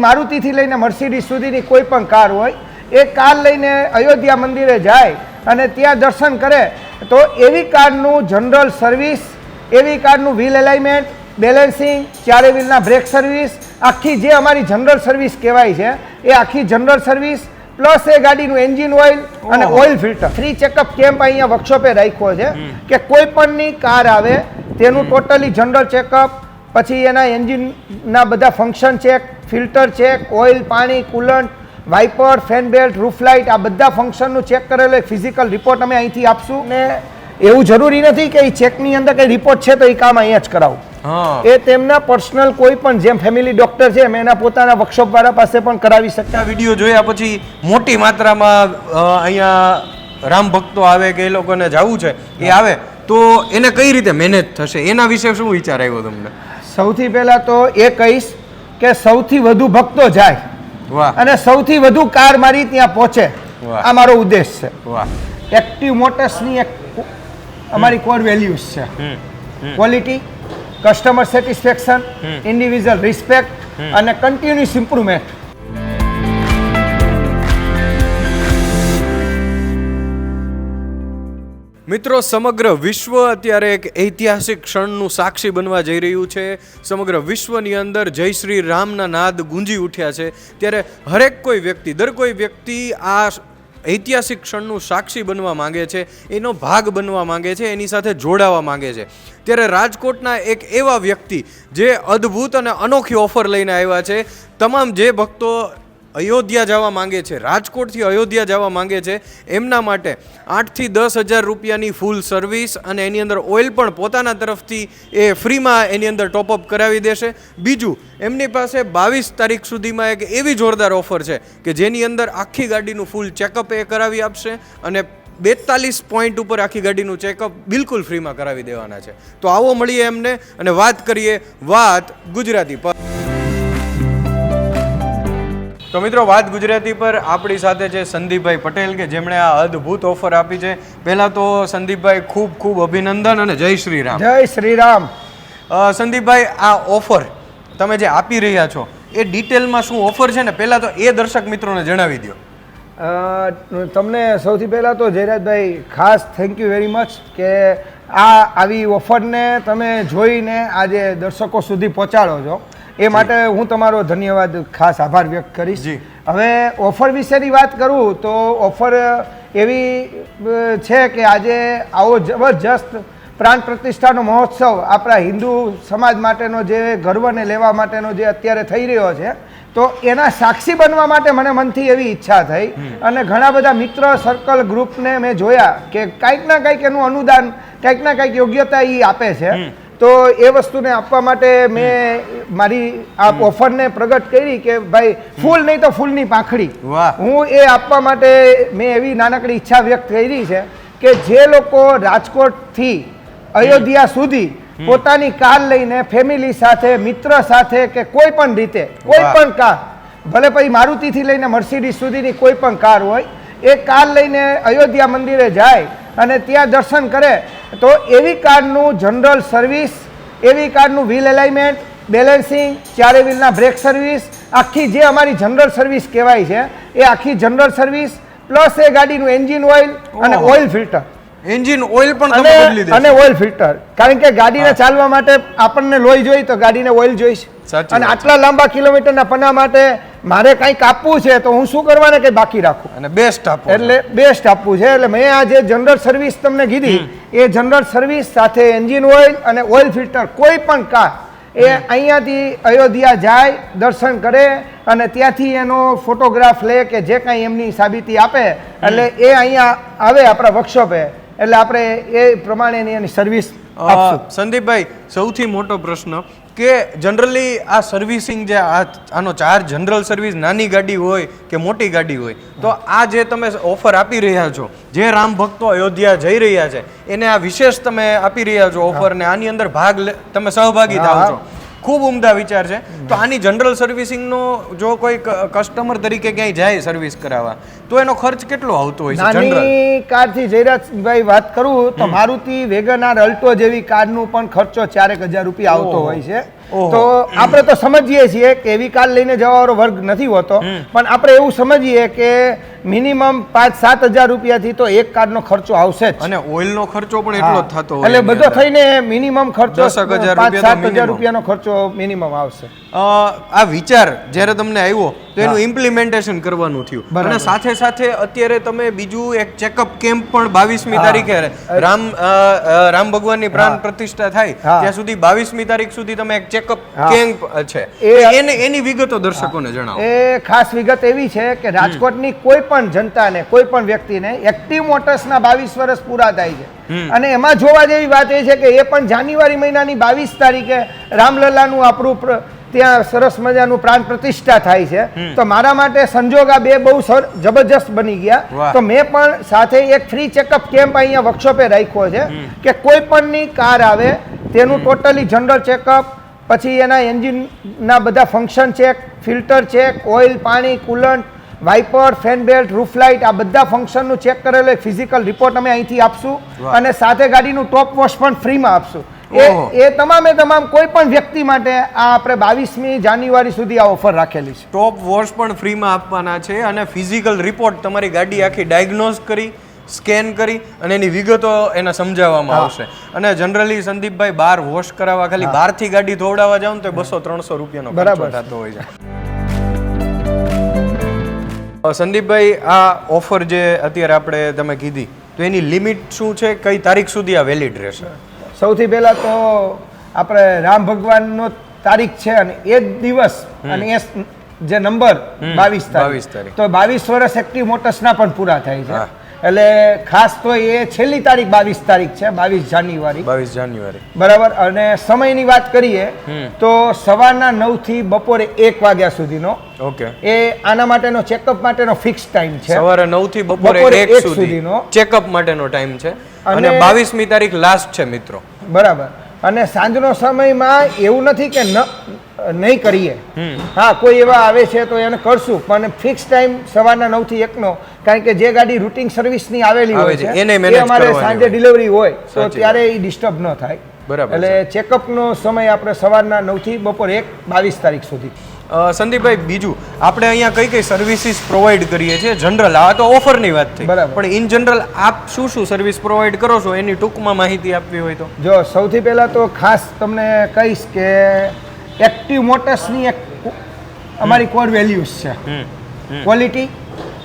મારુતિથી લઈને મર્સિડીઝ સુધીની કોઈ પણ કાર હોય એ કાર લઈને અયોધ્યા મંદિરે જાય અને ત્યાં દર્શન કરે તો એવી કારનું જનરલ સર્વિસ એવી કારનું વ્હીલ એલાઇમેન્ટ બેલેન્સિંગ ચારે વ્હીલના બ્રેક સર્વિસ આખી જે અમારી જનરલ સર્વિસ કહેવાય છે એ આખી જનરલ સર્વિસ પ્લસ એ ગાડીનું એન્જિન ઓઇલ અને oil filter. Free checkup camp અહીંયા વર્કશોપે રાખ્યો છે કે કોઈ પણની કાર આવે તેનું ટોટલી જનરલ ચેકઅપ પછી એના એન્જિનના બધા function check filter check oil પાણી coolant wiper fan belt roof light આ બધા ફંક્શનનું ચેક કરેલો એક ફિઝિકલ રિપોર્ટ અમે અહીંથી આપશું. ને એવું જરૂરી નથી કે એ ચેકની અંદર કંઈ રિપોર્ટ છે તો એ કામ અહીંયા જ કરાવું. હા. એ તેમના પર્સનલ કોઈ પણ જેમ ફેમિલી ડોક્ટર છે એમ એના પોતાના વર્કશોપ વાળા પાસે પણ કરાવી શકે. આ વીડિયો જોયા પછી મોટી માત્રામાં અહીંયા રામ ભક્તો આવે કે એ લોકોને જવું છે એ આવે. તો એને કઈ રીતે મેનેજ થશે? એના વિશે શું વિચાર આવ્યો તમને? સૌથી પહેલા તો એ કહીશ કે સૌથી વધુ ભક્તો જાય અને સૌથી વધુ કાર મારી ત્યાં પહોંચે. આ મારો ઉદ્દેશ છે. વાહ. એક્ટિવ મોટર્સની એક અમારી કોર વેલ્યુઝ છે. Quality customer satisfaction individual respect અને કન્ટિન્યુઅસ ઇમ્પ્રુવમેન્ટ મિત્રો, સમગ્ર વિશ્વ અત્યારે એક ઐતિહાસિક ક્ષણનું સાક્ષી બનવા જઈ રહ્યું છે. સમગ્ર વિશ્વની અંદર જય શ્રી રામના નાદ ગુંજી ઉઠ્યા છે. ત્યારે હરેક કોઈ વ્યક્તિ, દર કોઈ વ્યક્તિ આ ઐતિહાસિક ક્ષણનું સાક્ષી બનવા માંગે છે, એનો ભાગ બનવા માંગે છે, એની સાથે જોડાવા માંગે છે. ત્યારે રાજકોટના એક એવા વ્યક્તિ જે અદ્ભુત અને અનોખી ઓફર લઈને આવ્યા છે. તમામ જે ભક્તો અયોધ્યા જવા માંગે છે. રાજકોટથી અયોધ્યા જવા માંગે છે. એમના માટે આઠથી દસ હજાર રૂપિયાની ફૂલ સર્વિસ અને એની અંદર ઓઇલ પણ પોતાના તરફથી એ ફ્રીમાં એની અંદર ટોપઅપ કરાવી દેશે. બીજું, એમની પાસે બાવીસ તારીખ સુધીમાં એક એવી જોરદાર ઓફર છે કે જેની અંદર આખી ગાડીનું ફૂલ ચેકઅપ એ કરાવી આપશે અને બેતાલીસ પોઈન્ટ ઉપર આખી ગાડીનું ચેકઅપ બિલકુલ ફ્રીમાં કરાવી દેવાના છે. તો આવો મળીએ એમને અને વાત કરીએ વાત ગુજરાતી પર. તો મિત્રો વાત ગુજરાતી પર આપણી સાથે છે સંદીપભાઈ પટેલ કે જેમણે આ અદ્ભુત ઓફર આપી છે. પહેલાં તો સંદીપભાઈ ખૂબ ખૂબ અભિનંદન અને જય શ્રી રામ જય શ્રી રામ સંદીપભાઈ આ ઓફર તમે જે આપી રહ્યા છો એ ડિટેલમાં શું ઓફર છે ને? પહેલાં તો એ દર્શક મિત્રોને જણાવી દો. તમને સૌથી પહેલાં તો જયરાજભાઈ ખાસ થેન્ક યુ વેરી મચ કે આ આવી ઓફરને તમે જોઈને આજે દર્શકો સુધી પહોંચાડો છો. એ માટે હું તમારો ધન્યવાદ ખાસ આભાર વ્યક્ત કરીશ. હવે ઓફર વિશેની વાત કરું તો ઓફર એવી છે કે આજે આવો જબરજસ્ત પ્રાણ પ્રતિષ્ઠાનો મહોત્સવ આપણા હિન્દુ સમાજ માટેનો જે ગર્વને લેવા માટેનો જે અત્યારે થઈ રહ્યો છે તો એના સાક્ષી બનવા માટે મને મનથી એવી ઈચ્છા થઈ. અને ઘણા બધા મિત્ર સર્કલ ગ્રુપને મેં જોયા કે કંઈક ના કંઈક એનું અનુદાન કંઈક ના કંઈક યોગ્યતા એ આપે છે. તો એ વસ્તુને આપવા માટે મેં મારી આ ઓફરને પ્રગટ કરી કે ભાઈ ફૂલ નહીં તો ફૂલની પાંખડી. હું એ આપવા માટે મેં એવી નાનકડી ઈચ્છા વ્યક્ત કરી છે કે જે લોકો રાજકોટથી અયોધ્યા સુધી પોતાની કાર લઈને ફેમિલી સાથે મિત્ર સાથે કે કોઈ પણ રીતે કોઈ પણ કાર ભલે પછી મારુતિથી લઈને મર્સિડીઝ સુધીની કોઈ પણ કાર હોય એ કાર લઈને અયોધ્યા મંદિરે જાય અને ત્યાં દર્શન કરે તો એવી કારનું જનરલ સર્વિસ એવી કારનું વ્હીલ એલાઇમેન્ટ બેલેન્સિંગ ચારે વ્હીલના બ્રેક સર્વિસ આખી જે અમારી જનરલ સર્વિસ કહેવાય છે એ આખી જનરલ સર્વિસ પ્લસ એ ગાડીનું એન્જિન ઓઇલ અને ઓઇલ ફિલ્ટર. એન્જિન ઓઇલ પણ તમે અને અને ઓઇલ ફિલ્ટર. કારણ કે ગાડીને ચાલવા માટે આપણને લોહી જોઈ તો ગાડીને ઓઇલ જોઈશ. અને આટલા લાંબા કિલોમીટરના પના માટે મારે કંઈક આપવું છે તો હું શું કરવાને કંઈ બાકી રાખું? અને બેસ્ટ આપો એટલે બેસ્ટ આપવું છે. એટલે મેં આ જે જનરલ સર્વિસ તમને કીધી. એ જનરલ સર્વિસ સાથે એન્જિન ઓઇલ અને ઓઇલ ફિલ્ટર કોઈ પણ કાર એ અહીંયાથી અયોધ્યા જાય દર્શન કરે અને ત્યાંથી એનો ફોટોગ્રાફ લે કે જે કાંઈ એમની સાબિતી આપે. એટલે એ અહીંયા આવે આપણા વર્કશોપે એટલે આપણે એ પ્રમાણેની એની સર્વિસ સંદીપભાઈ સૌથી મોટો પ્રશ્ન કે જનરલી આ સર્વિસિંગ જે આ આનો ચાર્જ જનરલ સર્વિસ નાની ગાડી હોય કે મોટી ગાડી હોય તો આ જે તમે ઓફર આપી રહ્યા છો જે રામ ભક્તો અયોધ્યા જઈ રહ્યા છે એને આ વિશેષ તમે આપી રહ્યા છો ઓફર ને આની અંદર ભાગ લે- તમે સહભાગી થાવ છો. ખૂબ ઉમદા વિચાર છે. તો આની જનરલ સર્વિસિંગનો જો કોઈ કસ્ટમર તરીકે ક્યાંય જાય સર્વિસ કરાવવા તો એનો ખર્ચ કેટલો આવતો હોય છે જનરલ કારથી જયરાજભાઈ વાત કરું તો મારુતિ વેગનાર અલ્ટો જેવી કારનું પણ ખર્ચો ચારેક હજાર રૂપિયા આવતો હોય છે. તો આપણે તો સમજીએ છીએ કે એવી કાર લઈને જવાવાળો વર્ગ નથી હોતો. પણ આપણે એવું સમજીએ કે મિનિમમ પાંચ સાત હજાર રૂપિયાથી તો એક કારનો ખર્ચો આવશે જ. અને ઓઇલનો ખર્ચો પણ એટલો થતો એટલે બધો. થઈને મિનિમમ ખર્ચો પાંચ સાત હજાર રૂપિયાનો ખર્ચો મિનિમમ આવશે. આ વિચાર જ્યારે તમને આવ્યો તો એનું ઇમ્પ્લિમેન્ટેશન કરવાનું થયું. અને સાથે સાથે અત્યારે તમે બીજું એક ચેકઅપ કેમ્પ પણ બાવીસમી તારીખે રામ રામ ભગવાનની પ્રાણ પ્રતિષ્ઠા થાય ત્યાં સુધી બાવીસમી તારીખ સુધી તમે એક ચેકઅપ કેમ્પ છે. એને એની વિગતો દર્શકોને જણાવો. એ ખાસ વિગત એવી છે કે રાજકોટની કોઈ પણ જનતાને કોઈ પણ વ્યક્તિને એક્ટિવ મોટર્સના બાવીસ વર્ષ પૂરા થાય છે. અને એમાં જોવા જેવી વાત એ છે કે એ પણ જાન્યુઆરી મહિનાની બાવીસ તારીખે રામલલ્લાનું આપણું ત્યાં સરસ મજાનું પ્રાણ પ્રતિષ્ઠા થાય છે. તો મારા માટે સંજોગ આ બે બહુ જબરજસ્ત બની ગયા. તો મેં પણ સાથે એક ફ્રી ચેકઅપ કેમ્પ અહીંયા વર્કશોપે રાખ્યો છે કે કોઈ પણની કાર આવે તેનું ટોટલી જનરલ ચેકઅપ પછી એના એન્જિનના બધા function check filter check oil પાણી coolant wiper fan belt roof light આ બધા ફંક્શનનું ચેક કરેલો ફિઝિકલ રિપોર્ટ અમે અહીંથી આપશું. અને સાથે ગાડીનું ટોપ વોશ પણ ફ્રીમાં આપશું. એ. એ તમામે તમામ કોઈ પણ વ્યક્તિ માટે આ આપણે બાવીસમી જાન્યુઆરી સુધી આ ઓફર રાખેલી છે. ટોપ વોશ પણ ફ્રીમાં આપવાના છે અને ફિઝિકલ રિપોર્ટ તમારી ગાડી આખી ડાયગ્નોઝ કરી સ્કેન કરી અને એની વિગતો એને સમજાવવામાં આવશે. અને જનરલી સંદીપભાઈ બાર વોશ કરાવવા ખાલી બહારથી ગાડી ધોવડાવવા જાવ તો બસો ત્રણસો રૂપિયાનો બરાબર. થતો હોય છે. સંદીપભાઈ આ ઓફર જે અત્યારે આપણે તમે કીધી તો એની લિમિટ શું છે? કઈ તારીખ સુધી આ વેલિડ રહેશે? સૌથી પહેલા તો આપણે રામ ભગવાનનો તારીખ છે અને એ જ દિવસ અને એ જે નંબર બાવીસ 22 તારીખ. તો બાવીસ વર્ષ એક્ટિવ મોટર્સના પણ પૂરા થાય છે. એટલે ખાસ તો એ છેલ્લી તારીખ બાવીસ તારીખ છે બાવીસ જાન્યુઆરી. બાવીસ જાન્યુઆરી. બરાબર? અને સમયની વાત કરીએ તો સવારના નવથી બપોરે એક વાગ્યા સુધીનો. ઓકે. એ આના માટેનો ચેકઅપ માટેનો ફિક્સ ટાઈમ છે. સવારે નવથી બપોરે એક સુધીનો. ચેકઅપ માટેનો ટાઈમ છે. અને બાવીસમી તારીખ લાસ્ટ છે મિત્રો. બરાબર. અને સાંજનો સમયમાં એવું નથી કે ન નહીં કરીએ. હા કોઈ એવા આવે છે તો એને કરશું. પણ ફિક્સ ટાઈમ સવારના નવથી એકનો કારણ કે જે ગાડી રૂટિંગ સર્વિસની આવેલી હોય છે, એને અમારે સાંજે. ડિલિવરી હોય તો ત્યારે એ ડિસ્ટર્બ ન થાય. બરાબર એટલે ચેકઅપનો સમય આપણે સવારના નવથી બપોરે એક બાવીસ તારીખ સુધી. સંદીપભાઈ બીજું આપણે અહીંયા કઈ કઈ સર્વિસીસ પ્રોવાઈડ કરીએ છીએ? જનરલ આ તો ઓફરની વાત થઈ. બરાબર. પણ ઇન જનરલ આપ શું શું સર્વિસ પ્રોવાઈડ કરો છો? એની ટૂંકમાં માહિતી આપવી હોય તો. જો સૌથી પહેલાં તો ખાસ તમને કહીશ કે એક્ટિવ મોટર્સની એક અમારી કોર વેલ્યુઝ છે. Quality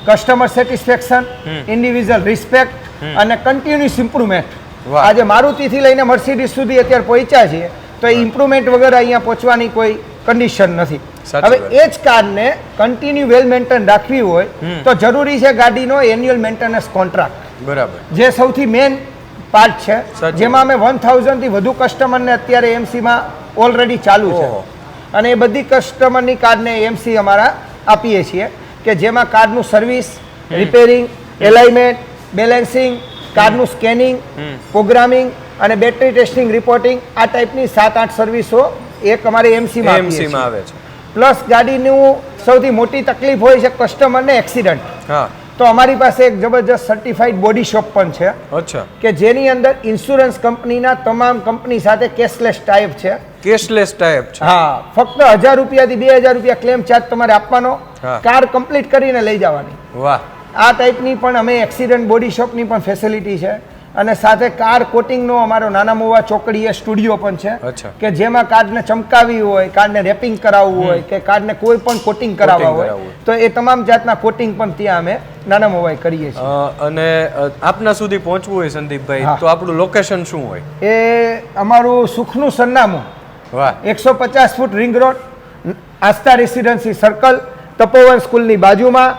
customer satisfaction individual respect અને કન્ટિન્યુઅસ ઇમ્પ્રુવમેન્ટ આજે મારુતિથી લઈને મર્સિડીઝ સુધી અત્યારે પહોંચ્યા છીએ તો ઇમ્પ્રુવમેન્ટ વગર અહીંયા પહોંચવાની કોઈ કન્ડિશન નથી. હવે એ જ કારને કન્ટિન્યુ વેલ મેન્ટેન રાખવી હોય તો જરૂરી છે ગાડીનો એન્યુઅલ મેન્ટેનન્સ કોન્ટ્રાક્ટ બરાબર. જે સૌથી મેઇન પાર્ટ છે જેમાં અમે વન થાઉઝન્ડથી વધુ કસ્ટમરને અત્યારે એમસીમાં ઓલરેડી ચાલુ છે. અને એ બધી કસ્ટમરની કાર્ડને એમસી અમારા આપીએ છીએ. કે જેમાં કાર્ડનું સર્વિસ રિપેરિંગ એલાઇમેન્ટ બેલેન્સિંગ કાર્ડનું સ્કેનિંગ પ્રોગ્રામિંગ અને બેટરી ટેસ્ટિંગ રિપોર્ટિંગ આ ટાઈપની સાત આઠ સર્વિસો એક અમારે એમસીમાં એમસીમાં આવે છે. પ્લસ ગાડીનું સૌથી મોટી તકલીફ હોય છે કસ્ટમરને એક્સિડન્ટ હા. તો અમારી પાસે એક જબરજસ્ત સર્ટિફાઈડ બોડી શોપ પણ છે. અચ્છા. કે જેની અંદર ઇન્સ્યોરન્સ કંપનીના તમામ કંપની સાથે કેશલેસ ટાઈપ છે. કેશલેસ ટાઈપ છે. હા ફક્ત હજાર રૂપિયાથી બે હજાર રૂપિયા ક્લેમ ચાર્જ તમારે આપવાનો. કાર કમ્પ્લીટ કરીને લઈ જવાની. વાહ. આ ટાઈપની પણ અમે એક્સિડન્ટ બોડી શોપની પણ ફેસિલિટી છે. અને સાથે કાર કોટિંગનો અમારો નાના મોવા ચોકડીએ સ્ટુડિયો પણ છે. કે જેમાં કાર્ડને ચમકાવી હોય કાર્ડને રેપિંગ કરાવવું હોય કે કાર્ડને કોઈ પણ કોટિંગ કરાવવા કરાવવું હોય. તો એ તમામ જાતના કોટિંગ પણ ત્યાં અમે નાના મોબાઈલ કરીએ છીએ. અને આપના સુધી પહોંચવું હોય સંદીપભાઈ તો આપણું લોકેશન શું હોય? એ અમારું સુખનું સરનામું. વાહ. એકસો પચાસ foot ring road Aastha residency circle Tapovan સ્કૂલની બાજુમાં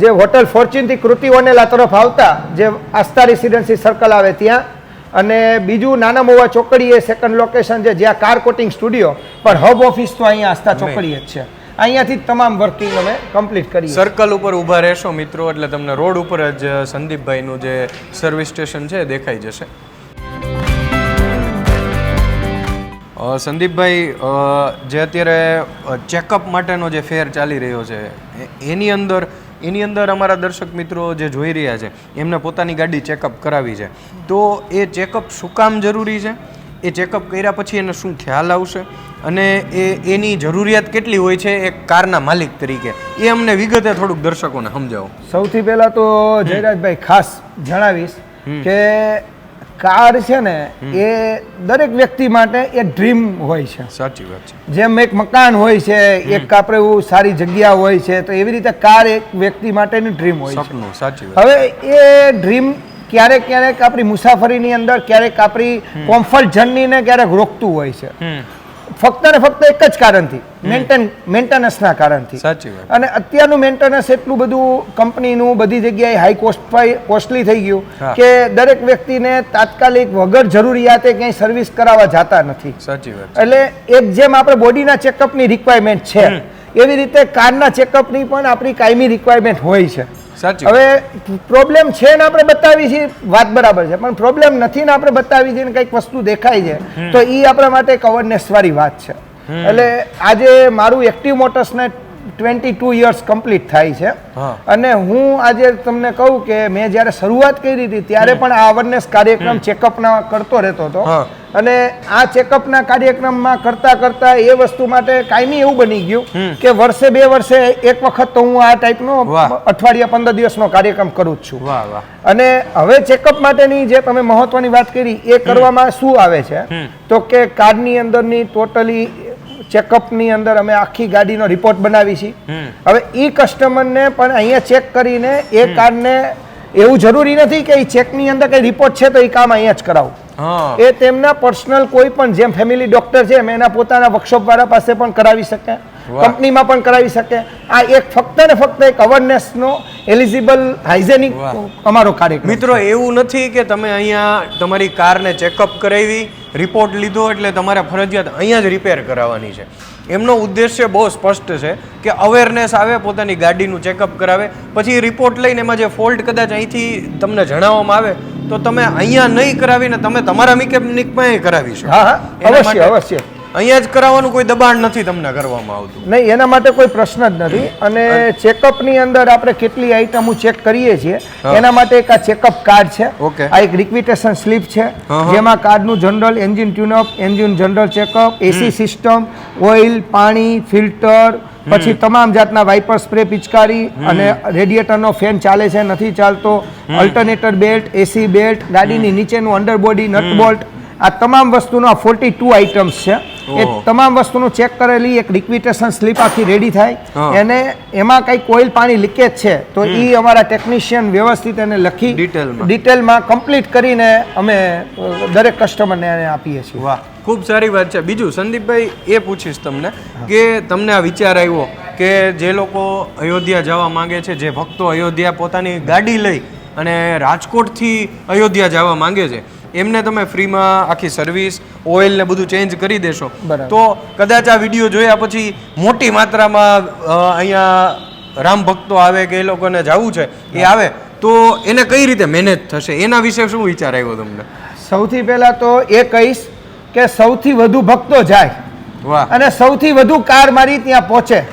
જે હોટલ ફોર્ચ્યુનથી કૃતિ વનેલા તરફ આવતા જે આસ્થા રેસિડેન્સી સર્કલ આવે ત્યાં. અને બીજું નાના મોવા ચોકડી એ સેકન્ડ લોકેશન છે જ્યાં કાર કોટિંગ સ્ટુડિયો પણ હબ ઓફિસ તો અહીંયા આસ્થા ચોકડીએ જ છે. અહીંયાથી તમામ વર્કિંગ અમે કમ્પ્લીટ કરીએ સર્કલ ઉપર ઊભા રહેશો મિત્રો, એટલે તમને રોડ ઉપર જ સંદીપભાઈનું જે સર્વિસ સ્ટેશન છે દેખાઈ જશે. સંદીપભાઈ જે અત્યારે ચેકઅપ માટેનો જે ફેર ચાલી રહ્યો છે એની અંદર એની અંદર અમારા દર્શક મિત્રો જે જોઈ રહ્યા છે, એમને પોતાની ગાડી ચેકઅપ કરાવી છે. તો એ ચેકઅપ શું કામ જરૂરી છે? એ ચેકઅપ કર્યા પછી એને શું ખ્યાલ આવશે? અને એ એની જરૂરિયાત કેટલી હોય છે એક કારના માલિક તરીકે? એ અમને વિગતે થોડુંક દર્શકોને સમજાવો. સૌથી પહેલા તો જયરાજભાઈ ખાસ જણાવીશ કે કાર છે ને એ દરેક વ્યક્તિ માટે એક ડ્રીમ હોય છે. સાચી વાત છે. જેમ એક મકાન હોય છે એક આપણે એવું સારી જગ્યા હોય છે તો એવી રીતે કાર એક વ્યક્તિ માટેની ડ્રીમ હોય છે. હવે એ ડ્રીમ ક્યારેક ક્યારેક આપણી મુસાફરીની અંદર ક્યારેક આપણી કોમ્ફર્ટ જર્નીને ક્યારેક રોકતું હોય છે. ફક્ત ને ફક્ત એક જ કારણથી. મેન્ટેન મેન્ટેનન્સના કારણથી. સાચી વાત. અને અત્યારનું મેન્ટેનન્સ એટલું બધું કંપનીનું બધી જગ્યાએ હાઈ કોસ્ટ કોસ્ટલી થઈ ગયું કે દરેક વ્યક્તિને તાત્કાલિક વગર જરૂરિયાતે ક્યાંય સર્વિસ કરાવવા જતા નથી. સાચી વાત એટલે એક જેમ આપણે બોડીના ચેકઅપની રિક્વાયરમેન્ટ છે. એવી રીતે કારના ચેકઅપની પણ આપણી કાયમી રિક્વાયરમેન્ટ હોય છે. હવે પ્રોબ્લેમ છે ને આપણે બતાવી છીએ વાત બરાબર છે પણ પ્રોબ્લેમ નથી ને આપણે બતાવી છીએ ને કંઈક વસ્તુ દેખાય છે તો એ આપણા માટે કવરનેસ અવેરનેસ વાળી વાત છે. એટલે આજે મારું એક્ટિવ મોટર્સને ટ્વેન્ટી ટુ યર્સ કમ્પ્લીટ થાય છે. અને હું આજે તમને કહું કે મેં જ્યારે શરૂઆત કરી હતી ત્યારે પણ આ અવેરનેસ કાર્યક્રમ ચેકઅપના કરતો રહેતો હતો. અને આ ચેકઅપના કાર્યક્રમમાં કરતા કરતા એ વસ્તુ માટે કાયમી એવું બની ગયું કે વર્ષે બે વર્ષે એક વખત તો હું આ ટાઈપનો અઠવાડિયા પંદર દિવસનો કાર્યક્રમ કરું જ છું. અને હવે ચેકઅપ માટેની જે તમે મહત્વની વાત કરી એ કરવામાં શું આવે છે? તો કે કારની અંદરની ટોટલી ચેકઅપની અંદર અમે આખી ગાડીનો રિપોર્ટ બનાવી છીએ હવે એ કસ્ટમરને પણ અહીંયા ચેક કરીને એ કારને એવું જરૂરી નથી કે એ ચેકની અંદર કંઈ રિપોર્ટ છે તો એ કામ અહીંયા જ કરાવું. એ તેમના પર્સનલ કોઈ પણ જેમ ફેમિલી ડોક્ટર છે એમ એના પોતાના વર્કશોપ વાળા પાસે પણ કરાવી શકે. કંપનીમાં પણ કરાવી શકે. આ એક ફક્ત ને ફક્ત એક અવેરનેસનો એલિજિબલ હાઇજેનિક. અમારો કાર્યક્રમ મિત્રો એવું નથી કે તમે અહીંયા તમારી કારને ચેકઅપ કરાવી રિપોર્ટ લીધો એટલે તમારે ફરજિયાત અહીંયા જ રિપેર કરાવવાની છે. એમનો ઉદ્દેશ્ય બહુ સ્પષ્ટ છે કે અવેરનેસ આવે પોતાની ગાડીનું ચેકઅપ કરાવે પછી રિપોર્ટ લઈને એમાં જે ફોલ્ટ કદાચ અહીંથી તમને જણાવવામાં આવે તો તમે અહીંયા નહીં કરાવીને તમે તમારા મિકેનિકમાં કરાવી શકો. અવશ્ય અવશ્ય. અહીંયા જ કરાવવાનું કોઈ દબાણ નથી તમને કરવામાં આવતું. નહીં એના માટે કોઈ પ્રશ્ન જ નથી. અને ચેકઅપની અંદર આપણે કેટલી આઈટમો ચેક કરીએ છીએ એના માટે એક આ ચેકઅપ કાર્ડ છે. ઓકે. આ એક રિક્વિટેશન સ્લીપ છે. જેમાં કાર્ડનું general engine tune up engine general checkup AC system oil પાણી ફિલ્ટર પછી તમામ જાતના વાઇપર સ્પ્રે પિચકારી અને રેડિએટરનો ફેન ચાલે છે નથી ચાલતો. અલ્ટરનેટર બેલ્ટ એસી બેલ્ટ ગાડીની નીચેનું અંડરબોડી નટ બોલ્ટ આ તમામ વસ્તુનો આ ફોર્ટી ટુ આઇટમ્સ છે એ તમામ વસ્તુનું ચેક કરેલી એક રિક્વિટેશન સ્લીપ આખી રેડી થાય. એને એમાં કંઈક ઓઇલ પાણી લીકેજ છે તો એ અમારા ટેકનિશિયન વ્યવસ્થિત એને લખી ડિટેલમાં. ડિટેલમાં કમ્પ્લીટ કરીને અમે દરેક કસ્ટમરને એને આપીએ છીએ. વાહ ખૂબ સારી વાત છે. બીજું સંદીપભાઈ એ પૂછીશ તમને કે તમને આ વિચાર આવ્યો કે જે લોકો અયોધ્યા જવા માંગે છે જે ભક્તો અયોધ્યા પોતાની ગાડી લઈ અને રાજકોટથી અયોધ્યા જવા માંગે છે એમને તમે ફ્રીમાં આખી સર્વિસ ઓઇલ ને બધું ચેન્જ કરી દેશો. તો કદાચ આ વીડિયો જોયા પછી મોટી માત્રામાં અહીંયા રામ ભક્તો આવે કે એ લોકોને જવું છે એ આવે તો એને કઈ રીતે મેનેજ થશે? એના વિશે શું વિચાર આવ્યો તમને? સૌથી પહેલા તો એ કહીશ કે સૌથી વધુ ભક્તો જાય વાહ. અને સૌથી વધુ કાર મારી ત્યાં પહોંચે.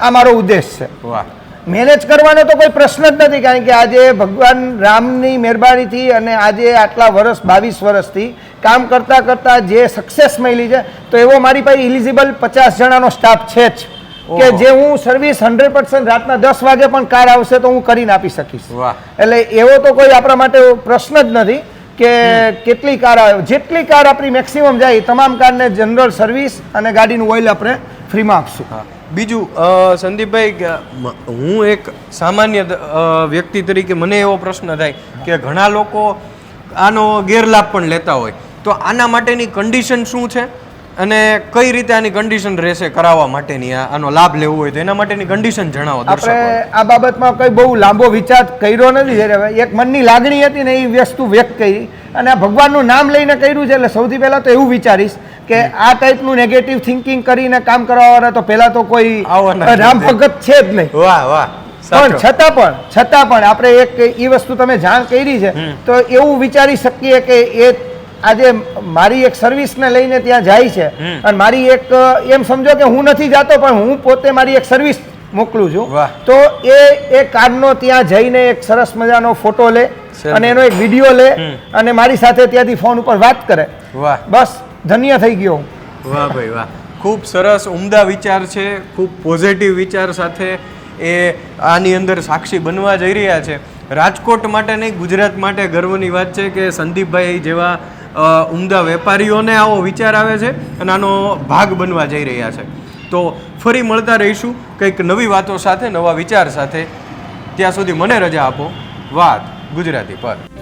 આ મારો ઉદ્દેશ છે. વાહ. મેનેજ કરવાનો તો કોઈ પ્રશ્ન જ નથી કારણ કે આજે ભગવાન રામની મહેરબાનીથી અને આજે આટલા વર્ષ બાવીસ વર્ષથી કામ કરતાં કરતાં જે સક્સેસ મળી છે તો એવો મારી પાસે ઇલિજિબલ પચાસ જણાનો સ્ટાફ છે જ. કે જે હું સર્વિસ હંડ્રેડ પર્સન્ટ રાતના દસ વાગે પણ કાર આવશે તો હું કરીને આપી શકીશ. એટલે એવો તો કોઈ આપણા માટે પ્રશ્ન જ નથી કે કેટલી કાર આવે. જેટલી કાર આપણી મેક્સિમમ જાય તમામ કારને જનરલ સર્વિસ અને ગાડીનું ઓઇલ આપણે ફ્રીમાં આપશું. બીજું સંદીપભાઈ હું એક સામાન્ય વ્યક્તિ તરીકે મને એવો પ્રશ્ન થાય કે ઘણા લોકો આનો ગેરલાભ પણ લેતા હોય. તો આના માટેની કન્ડિશન શું છે? અને કઈ રીતે આની કન્ડિશન રહેશે કરાવવા માટેની આનો લાભ લેવો હોય તો? એના માટેની કન્ડિશન જણાવો આપણે આ બાબતમાં કઈ બહુ લાંબો વિચાર કર્યો નથી. એક મનની લાગણી હતી ને એ વસ્તુ વ્યક્ત કરી. અને આ ભગવાનનું નામ લઈને કર્યું છે એટલે સૌથી પહેલાં તો એવું વિચારીશ કે આ ટાઈપનું નેગેટિવ થિંકિંગ કરીને કામ કરવાવાળા તો પહેલાં તો કોઈ રામ ભગત છે જ નહીં. વાહ વાહ પણ છતાં પણ છતાં પણ આપણે એક એ વસ્તુ તમે જાણ કરી છે તો એવું વિચારી શકીએ કે એ આજે મારી એક સર્વિસને લઈને ત્યાં જાય છે. અને મારી એક એમ સમજો કે હું નથી જાતો પણ હું પોતે મારી એક સર્વિસ મોકલું છું. તો એ એ કારનો ત્યાં જઈને એક સરસ મજાનો ફોટો લે. અને એનો એક વીડિયો લે અને મારી સાથે ત્યાંથી ફોન ઉપર વાત કરે. વાહ. બસ ધન્ય થઈ ગયો વાહ ભાઈ વાહ. ખૂબ સરસ ઉમદા વિચાર છે ખૂબ પોઝિટિવ વિચાર સાથે એ આની અંદર સાક્ષી બનવા જઈ રહ્યા છે. રાજકોટ માટે નહીં ગુજરાત માટે ગર્વની વાત છે કે સંદીપભાઈ જેવા ઉમદા વેપારીઓને આવો વિચાર આવે છે અને આનો ભાગ બનવા જઈ રહ્યા છે. તો ફરી મળતા રહીશું કંઈક નવી વાતો સાથે નવા વિચાર સાથે. ત્યાં સુધી મને રજા આપો. વાત. ગુજરાતી પર.